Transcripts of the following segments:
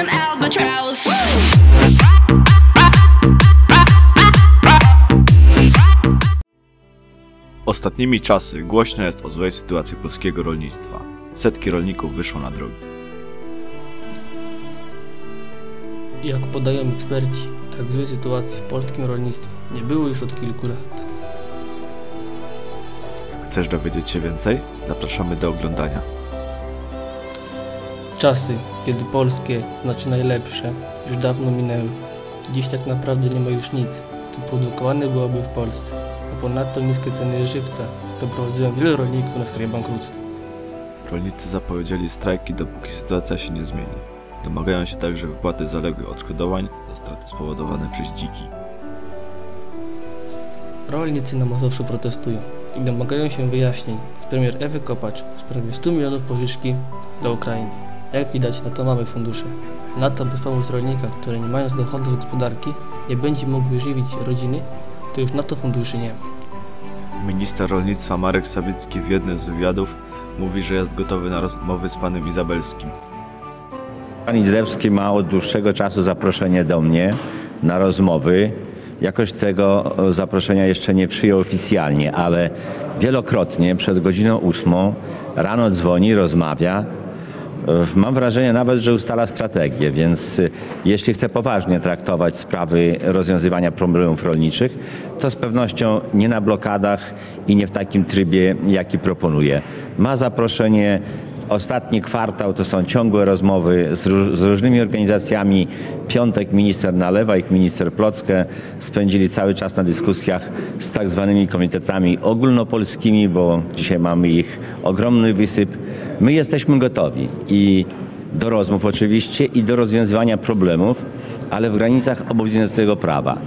an albatross. Ostatnimi czasy głośno jest o złej sytuacji polskiego rolnictwa. Setki rolników wyszło na drogi. Jak podają eksperci, tak złej sytuacji w polskim rolnictwie nie było już od kilku lat. Chcesz dowiedzieć się więcej? Zapraszamy do oglądania. Czasy, kiedy polskie znaczy najlepsze, już dawno minęły. Dziś tak naprawdę nie ma już nic, co produkowane byłoby w Polsce, a ponadto niskie ceny żywca doprowadzają wielu rolników na skraj bankructwa. Rolnicy zapowiedzieli strajki, dopóki sytuacja się nie zmieni. Domagają się także wypłaty zaległych odszkodowań za straty spowodowane przez dziki. Rolnicy na Mazowszu protestują i domagają się wyjaśnień z premier Ewy Kopacz w sprawie 100 milionów pożyczki dla Ukrainy. Jak widać, na to mamy fundusze. Na to, by wspomóc rolnika, który nie mając dochodów z gospodarki nie będzie mógł żywić rodziny, to już na to funduszy nie ma. Minister rolnictwa Marek Sawicki w jednym z wywiadów mówi, że jest gotowy na rozmowy z panem Izabelskim. Pan Izdebski ma od dłuższego czasu zaproszenie do mnie na rozmowy. Jakoś tego e, zaproszenia jeszcze nie przyjął oficjalnie, ale wielokrotnie przed godziną ósmą rano dzwoni, rozmawia. Mam wrażenie nawet, że ustala strategię, więc e, jeśli chce poważnie traktować sprawy rozwiązywania problemów rolniczych, to z pewnością nie na blokadach i nie w takim trybie, jaki proponuje. Ma zaproszenie Ostatni kwartał to są ciągłe rozmowy z, róż- z różnymi organizacjami. Piątek minister Nalewajk, minister Plocke spędzili cały czas na dyskusjach z tak zwanymi komitetami ogólnopolskimi, bo dzisiaj mamy ich ogromny wysyp. My jesteśmy gotowi i do rozmów oczywiście i do rozwiązywania problemów, ale w granicach obowiązującego prawa.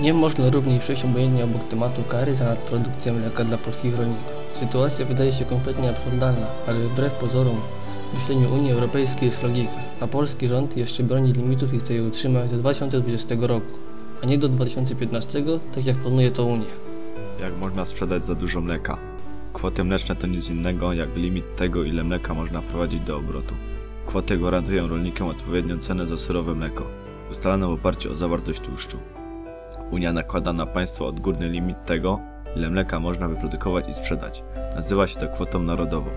Nie można również przejść obojętnie obok tematu kary za nadprodukcję mleka dla polskich rolników. Sytuacja wydaje się kompletnie absurdalna, ale wbrew pozorom w myśleniu Unii Europejskiej jest logika, a polski rząd jeszcze broni limitów i chce je utrzymać do 2020 roku, a nie do 2015, tak jak planuje to Unia. Jak można sprzedać za dużo mleka? Kwoty mleczne to nic innego jak limit tego, ile mleka można wprowadzić do obrotu. Kwoty gwarantują rolnikom odpowiednią cenę za surowe mleko, ustalane w oparciu o zawartość tłuszczu. Unia nakłada na państwo odgórny limit tego, ile mleka można wyprodukować i sprzedać. Nazywa się to kwotą narodową.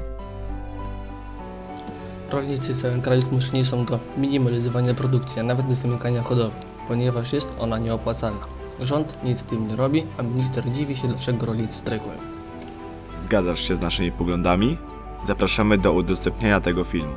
Rolnicy w całym kraju zmuszeni są do minimalizowania produkcji, a nawet do zamykania hodowli, ponieważ jest ona nieopłacalna. Rząd nic z tym nie robi, a minister dziwi się, dlaczego rolnicy strajkują. Zgadzasz się z naszymi poglądami? Zapraszamy do udostępnienia tego filmu.